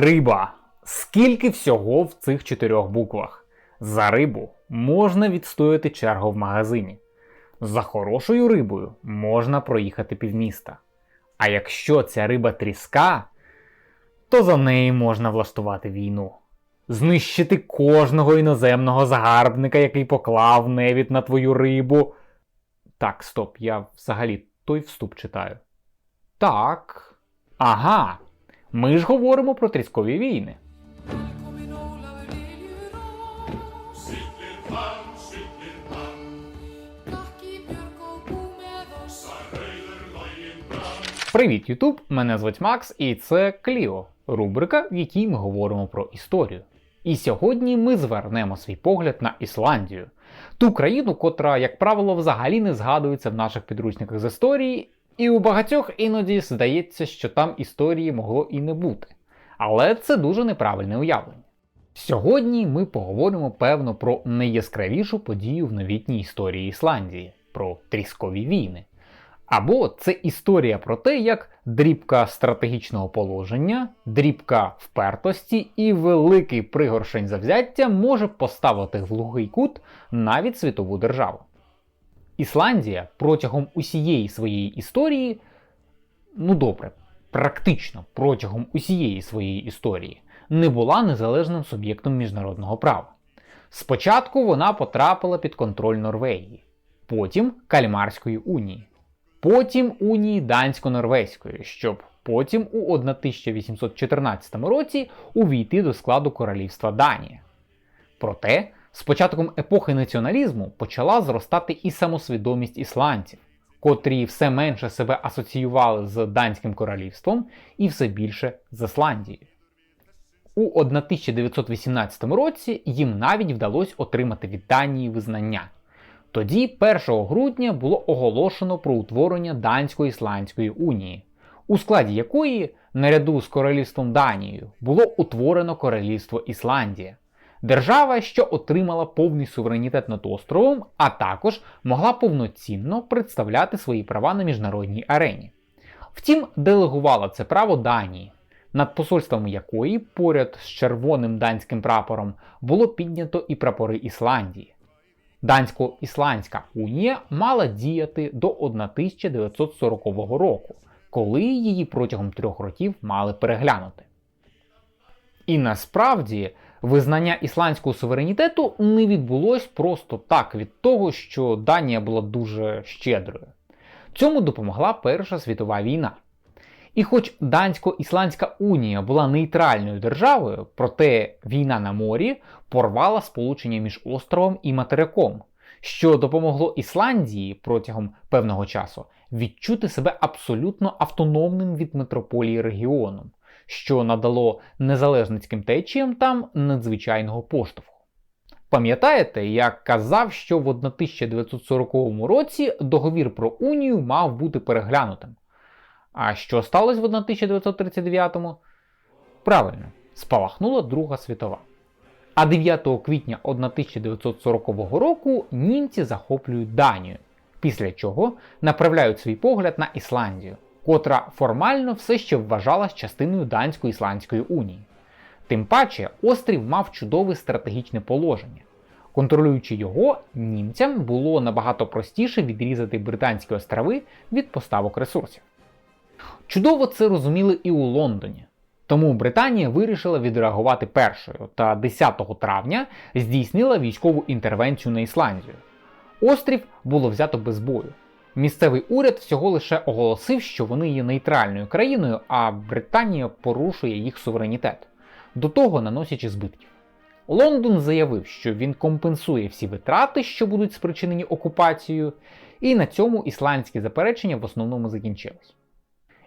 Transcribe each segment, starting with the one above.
Риба. Скільки всього в цих чотирьох буквах? За рибу можна відстояти чергу в магазині. За хорошою рибою можна проїхати півміста. А якщо ця риба тріска, то за неї можна влаштувати війну. Знищити кожного іноземного загарбника, який поклав невід на твою рибу. Так, стоп, я взагалі той вступ читаю. Так. Ага. Ми ж говоримо про тріскові війни. Привіт, Ютуб! Мене звуть Макс, і це Кліо, рубрика, в якій ми говоримо про історію. І сьогодні ми звернемо свій погляд на Ісландію, ту країну, котра, як правило, взагалі не згадується в наших підручниках з історії, і у багатьох іноді здається, що там історії могло і не бути. Але це дуже неправильне уявлення. Сьогодні ми поговоримо певно про найяскравішу подію в новітній історії Ісландії про тріскові війни. Або це історія про те, як дрібка стратегічного положення, дрібка впертості і великий пригоршень завзяття може поставити в глухий кут навіть світову державу. Ісландія протягом усієї своєї історії, ну добре, практично протягом усієї своєї історії не була незалежним суб'єктом міжнародного права. Спочатку вона потрапила під контроль Норвегії, потім Кальмарської унії, потім унії дансько-норвезької, щоб потім у 1814 році увійти до складу королівства Данія. Проте, з початком епохи націоналізму почала зростати і самосвідомість ісландців, котрі все менше себе асоціювали з Данським королівством і все більше з Ісландією. У 1918 році їм навіть вдалося отримати від Данії визнання. Тоді, 1 грудня, було оголошено про утворення Дансько-Ісландської унії, у складі якої, наряду з королівством Данією, було утворено Королівство Ісландія, держава, що отримала повний суверенітет над островом, а також могла повноцінно представляти свої права на міжнародній арені. Втім, делегувала це право Данії, над посольствами якої поряд з червоним данським прапором було піднято і прапори Ісландії. Дансько-Ісландська унія мала діяти до 1940 року, коли її протягом трьох років мали переглянути. І насправді визнання ісландського суверенітету не відбулось просто так від того, що Данія була дуже щедрою. Цьому допомогла Перша світова війна. І хоч Дансько-Ісландська унія була нейтральною державою, проте війна на морі порвала сполучення між островом і материком, що допомогло Ісландії протягом певного часу відчути себе абсолютно автономним від метрополії регіоном, що надало незалежницьким течіям там надзвичайного поштовху. Пам'ятаєте, я казав, що в 1940 році договір про унію мав бути переглянутим. А що сталося в 1939-му? Правильно, спалахнула Друга світова. А 9 квітня 1940 року німці захоплюють Данію, після чого направляють свій погляд на Ісландію, котра формально все ще вважалась частиною Дансько-Ісландської унії. Тим паче, острів мав чудове стратегічне положення. Контролюючи його, німцям було набагато простіше відрізати Британські острови від поставок ресурсів. Чудово це розуміли і у Лондоні. Тому Британія вирішила відреагувати першою та 10 травня здійснила військову інтервенцію на Ісландію. Острів було взято без бою. Місцевий уряд всього лише оголосив, що вони є нейтральною країною, а Британія порушує їх суверенітет, до того наносячи збитків. Лондон заявив, що він компенсує всі витрати, що будуть спричинені окупацією, і на цьому ісландські заперечення в основному закінчились.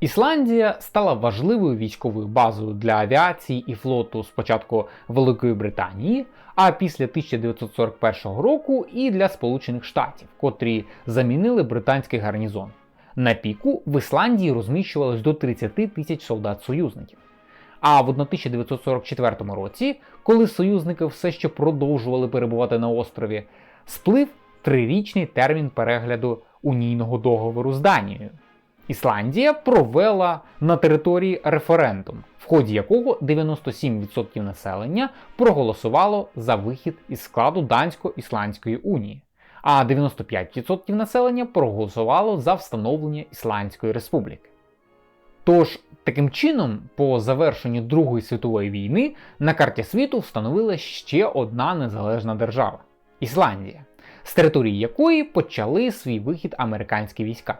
Ісландія стала важливою військовою базою для авіації і флоту спочатку Великої Британії, а після 1941 року і для Сполучених Штатів, котрі замінили британський гарнізон. На піку в Ісландії розміщувалось до 30 тисяч солдат-союзників. А в 1944 році, коли союзники все ще продовжували перебувати на острові, сплив трирічний термін перегляду унійного договору з Данією. Ісландія провела на території референдум, в ході якого 97% населення проголосувало за вихід із складу Дансько-Ісландської унії, а 95% населення проголосувало за встановлення Ісландської республіки. Тож, таким чином, по завершенню Другої світової війни на карті світу встановилась ще одна незалежна держава Ісландія, з території якої почали свій вихід американські війська.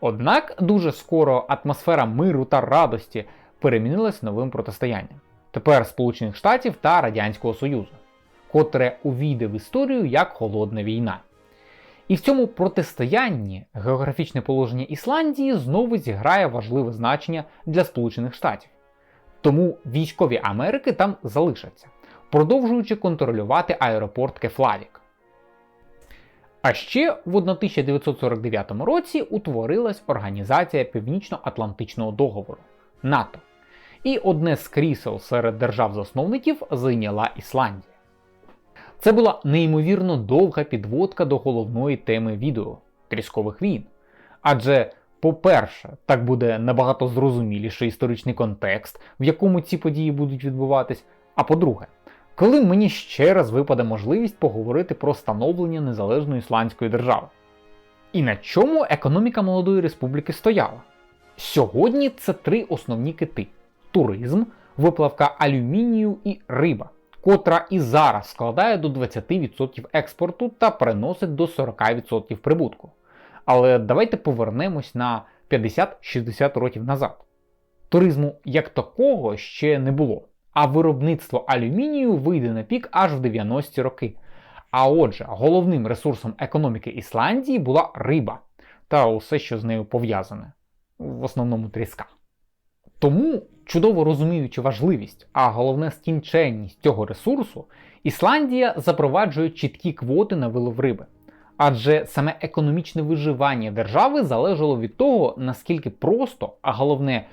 Однак дуже скоро атмосфера миру та радості перемінилась новим протистоянням тепер Сполучених Штатів та Радянського Союзу, котре увійде в історію як холодна війна. І в цьому протистоянні географічне положення Ісландії знову зіграє важливе значення для Сполучених Штатів. Тому військові Америки там залишаться, продовжуючи контролювати аеропорт Кефлавік. А ще в 1949 році утворилась Організація Північно-Атлантичного договору НАТО. І одне з крісел серед держав-засновників зайняла Ісландія. Це була неймовірно довга підводка до головної теми відео тріскових війн. Адже, по-перше, так буде набагато зрозуміліший історичний контекст, в якому ці події будуть відбуватись. А по-друге, коли мені ще раз випаде можливість поговорити про становлення незалежної ісландської держави. І на чому економіка молодої республіки стояла? Сьогодні це три основні кити: туризм, виплавка алюмінію і риба, котра і зараз складає до 20% експорту та приносить до 40% прибутку. Але давайте повернемось на 50-60 років назад. Туризму як такого ще не було, а виробництво алюмінію вийде на пік аж в 90-ті роки. А отже, головним ресурсом економіки Ісландії була риба та усе, що з нею пов'язане, в основному тріска. Тому, чудово розуміючи важливість, а головне скінченність цього ресурсу, Ісландія запроваджує чіткі квоти на вилов риби. Адже саме економічне виживання держави залежало від того, наскільки просто, а головне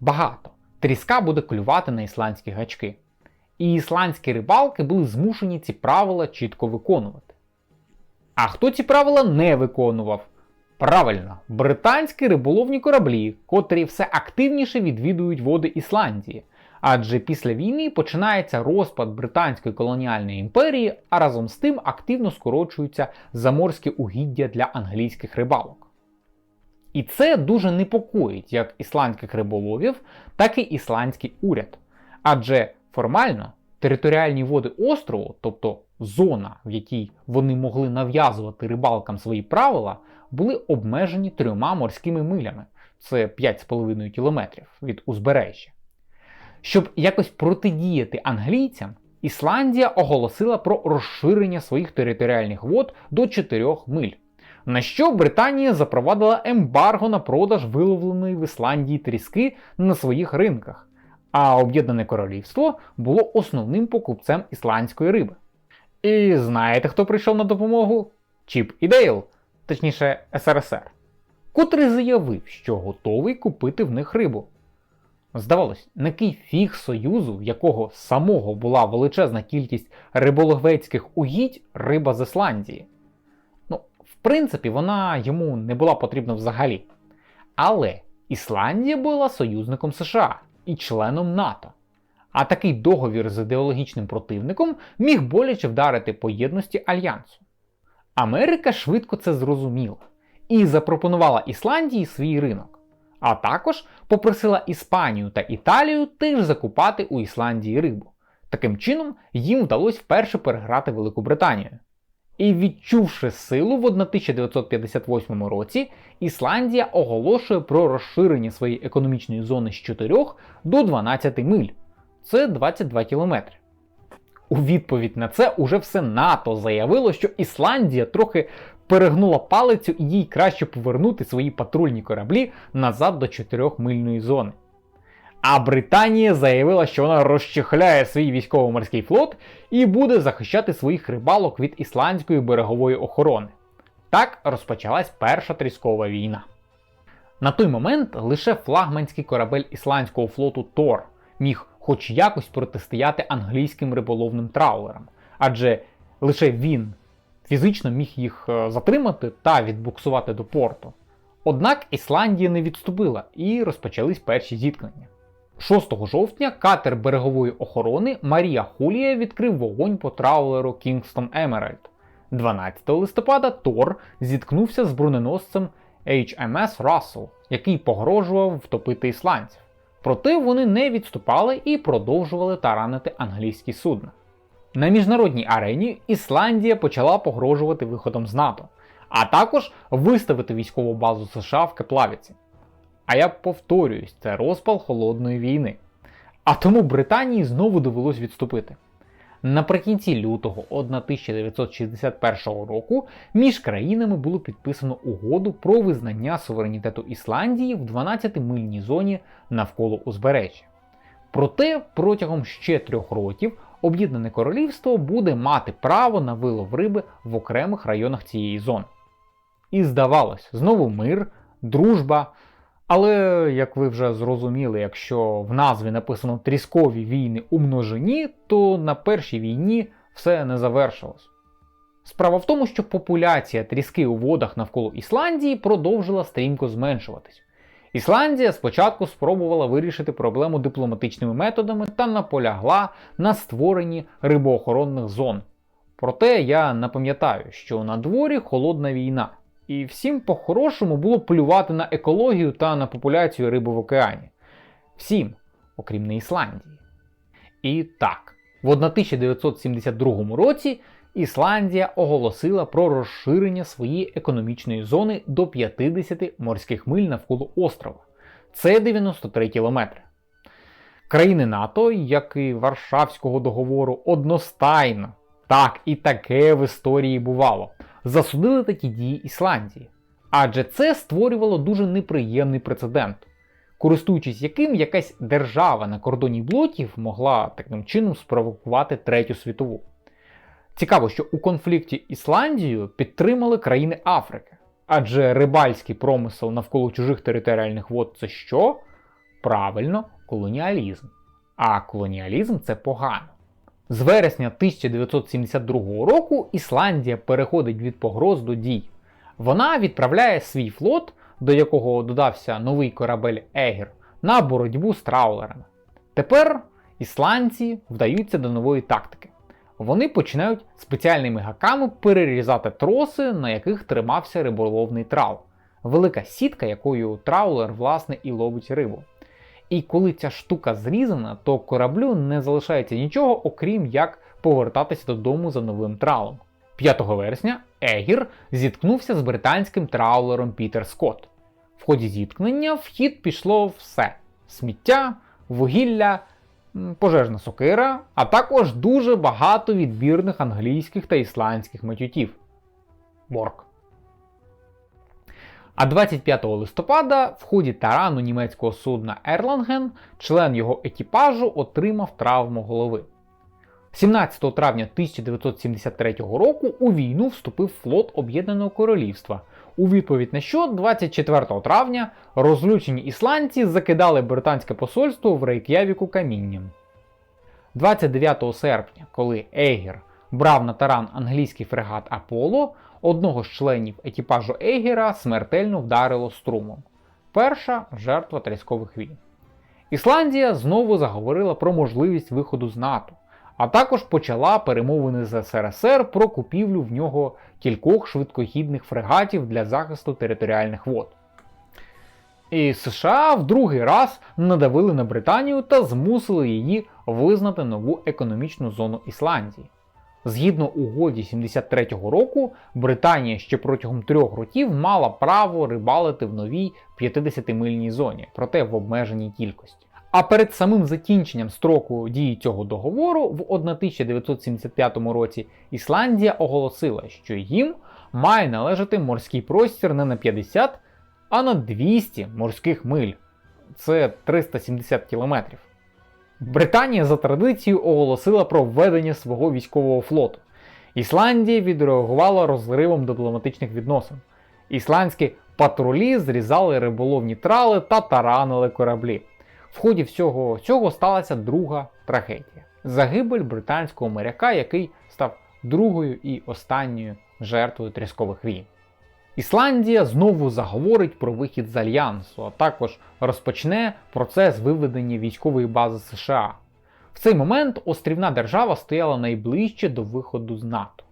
багато, тріска буде клювати на ісландські гачки. І ісландські рибалки були змушені ці правила чітко виконувати. А хто ці правила не виконував? Правильно, британські риболовні кораблі, котрі все активніше відвідують води Ісландії. Адже після війни починається розпад британської колоніальної імперії, а разом з тим активно скорочуються заморські угіддя для англійських рибалок. І це дуже непокоїть як ісландських риболовів, так і ісландський уряд. Адже формально територіальні води острову, тобто зона, в якій вони могли нав'язувати рибалкам свої правила, були обмежені трьома морськими милями це 5,5 кілометрів від узбережжя. Щоб якось протидіяти англійцям, Ісландія оголосила про розширення своїх територіальних вод до 4 миль. На що Британія запровадила ембарго на продаж виловленої в Ісландії тріски на своїх ринках, а Об'єднане Королівство було основним покупцем ісландської риби. І знаєте, хто прийшов на допомогу? Чіп і Дейл, точніше СРСР, котрий заявив, що готовий купити в них рибу. Здавалось, на фіг Союзу, в якого самого була величезна кількість риболовецьких угідь риба з Ісландії. Принципі, вона йому не була потрібна взагалі. Але Ісландія була союзником США і членом НАТО. А такий договір з ідеологічним противником міг боляче вдарити по єдності альянсу. Америка швидко це зрозуміла і запропонувала Ісландії свій ринок, а також попросила Іспанію та Італію теж закупати у Ісландії рибу. Таким чином, їм вдалося вперше переграти Велику Британію. І відчувши силу в 1958 році, Ісландія оголошує про розширення своєї економічної зони з 4 до 12 миль. Це 22 кілометри. У відповідь на це уже все НАТО заявило, що Ісландія трохи перегнула палицю і їй краще повернути свої патрульні кораблі назад до 4-мильної зони. А Британія заявила, що вона розчехляє свій військово-морський флот і буде захищати своїх рибалок від ісландської берегової охорони. Так розпочалась Перша тріскова війна. На той момент лише флагманський корабель ісландського флоту Тор міг хоч якось протистояти англійським риболовним траулерам, адже лише він фізично міг їх е, затримати та відбуксувати до порту. Однак Ісландія не відступила і розпочались перші зіткнення. 6 жовтня катер берегової охорони Марія Хулія відкрив вогонь по траулеру Kingston Emerald. 12 листопада Тор зіткнувся з броненосцем HMS Russell, який погрожував втопити ісландців. Проте вони не відступали і продовжували таранити англійські судна. На міжнародній арені Ісландія почала погрожувати виходом з НАТО, а також виставити військову базу США в Кеплавіці. А я повторююсь, це розпал холодної війни. А тому Британії знову довелось відступити. Наприкінці лютого 1961 року між країнами було підписано угоду про визнання суверенітету Ісландії в 12-мильній зоні навколо узбережжя. Проте протягом ще трьох років Об'єднане Королівство буде мати право на вилов риби в окремих районах цієї зони. І здавалось, знову мир, дружба. Але, як ви вже зрозуміли, якщо в назві написано тріскові війни у множині, то на першій війні все не завершилось. Справа в тому, що популяція тріски у водах навколо Ісландії продовжила стрімко зменшуватись. Ісландія спочатку спробувала вирішити проблему дипломатичними методами та наполягла на створенні рибоохоронних зон. Проте я напам'ятаю, що на дворі холодна війна, і всім по-хорошому було плювати на екологію та на популяцію риби в океані. Всім, окрім не Ісландії. І так, в 1972 році Ісландія оголосила про розширення своєї економічної зони до 50 морських миль навколо острова. Це 93 кілометри. Країни НАТО, як і Варшавського договору, одностайно, так і таке в історії бувало, засудили такі дії Ісландії. Адже це створювало дуже неприємний прецедент, користуючись яким якась держава на кордоні блоків могла таким чином спровокувати Третю світову. Цікаво, що у конфлікті Ісландію підтримали країни Африки. Адже рибальський промисел навколо чужих територіальних вод це що? Правильно, колоніалізм. А колоніалізм це погано. З вересня 1972 року Ісландія переходить від погроз до дій. Вона відправляє свій флот, до якого додався новий корабель Егір, на боротьбу з траулерами. Тепер ісландці вдаються до нової тактики вони починають спеціальними гаками перерізати троси, на яких тримався риболовний трал. Велика сітка, якою траулер власне і ловить рибу. І коли ця штука зрізана, то кораблю не залишається нічого, окрім як повертатися додому за новим тралом. 5 вересня Егір зіткнувся з британським траулером Пітер Скотт. В ході зіткнення в хід пішло все: сміття, вугілля, пожежна сокира, а також дуже багато відбірних англійських та ісландських матютів. Борг. А 25 листопада в ході тарану німецького судна Ерланген член його екіпажу отримав травму голови. 17 травня 1973 року у війну вступив флот Об'єднаного Королівства, у відповідь на що 24 травня розлючені ісландці закидали британське посольство в Рейк'явіку камінням. 29 серпня, коли Ейгер брав на таран англійський фрегат Аполло, одного з членів екіпажу Ейгера смертельно вдарило струмом. Перша жертва тріскових війн. Ісландія знову заговорила про можливість виходу з НАТО, а також почала перемовини з СРСР про купівлю в нього кількох швидкохідних фрегатів для захисту територіальних вод. І США в другий раз надавили на Британію та змусили її визнати нову економічну зону Ісландії. Згідно угоді 73-го року, Британія ще протягом трьох років мала право рибалити в новій 50-мильній зоні, проте в обмеженій кількості. А перед самим закінченням строку дії цього договору в 1975 році Ісландія оголосила, що їм має належати морський простір не на 50, а на 200 морських миль. Це 370 кілометрів. Британія за традицією оголосила про введення свого військового флоту. Ісландія відреагувала розривом дипломатичних відносин. Ісландські патрулі зрізали риболовні трали та таранили кораблі. В ході всього цього сталася друга трагедія загибель британського моряка, який став другою і останньою жертвою тріскових війн. Ісландія знову заговорить про вихід з альянсу, а також розпочне процес виведення військової бази США. В цей момент острівна держава стояла найближче до виходу з НАТО.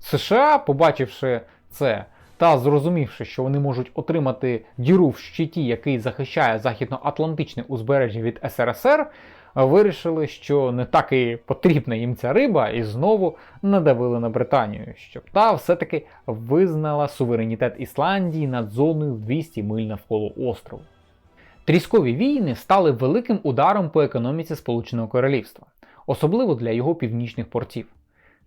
США, побачивши це та зрозумівши, що вони можуть отримати діру в щиті, який захищає західноатлантичне узбережжя від СРСР, вирішили, що не так і потрібна їм ця риба, і знову надавили на Британію, щоб та все-таки визнала суверенітет Ісландії над зоною в 200 миль навколо острову. Тріскові війни стали великим ударом по економіці Сполученого Королівства, особливо для його північних портів.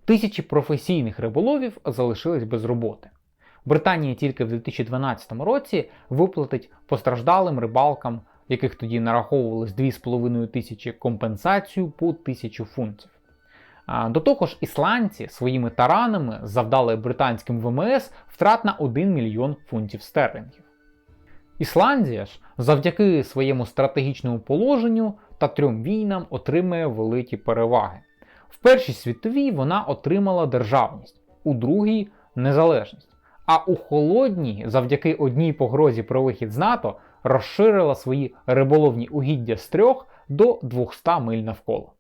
Тисячі професійних риболовів залишились без роботи. Британія тільки в 2012 році виплатить постраждалим рибалкам, яких тоді нараховувалось 2,5 тисячі компенсацію по 1000 фунтів. До того ж, ісландці своїми таранами завдали британським ВМС втрат на 1 мільйон фунтів стерлінгів. Ісландія ж завдяки своєму стратегічному положенню та трьом війнам отримує великі переваги. В Першій світовій вона отримала державність, у другій незалежність. А у холодній, завдяки одній погрозі про вихід з НАТО, розширила свої риболовні угіддя з трьох до 200 миль навколо.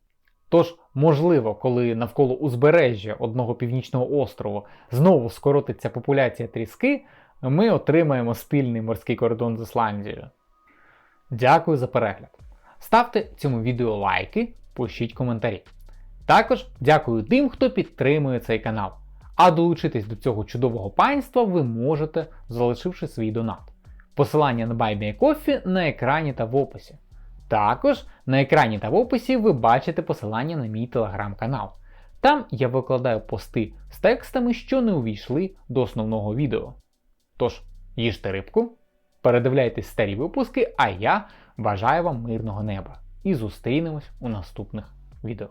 Тож, можливо, коли навколо узбережжя одного північного острову знову скоротиться популяція тріски, ми отримаємо спільний морський кордон з Ісландією. Дякую за перегляд. Ставте цьому відео лайки, пишіть коментарі. Також дякую тим, хто підтримує цей канал. А долучитись до цього чудового панства ви можете, залишивши свій донат. Посилання на BuyMeACoffee на екрані та в описі. Також на екрані та в описі ви бачите посилання на мій телеграм-канал. Там я викладаю пости з текстами, що не увійшли до основного відео. Тож, їжте рибку, передивляйтесь старі випуски, а я бажаю вам мирного неба і зустрінемось у наступних відео.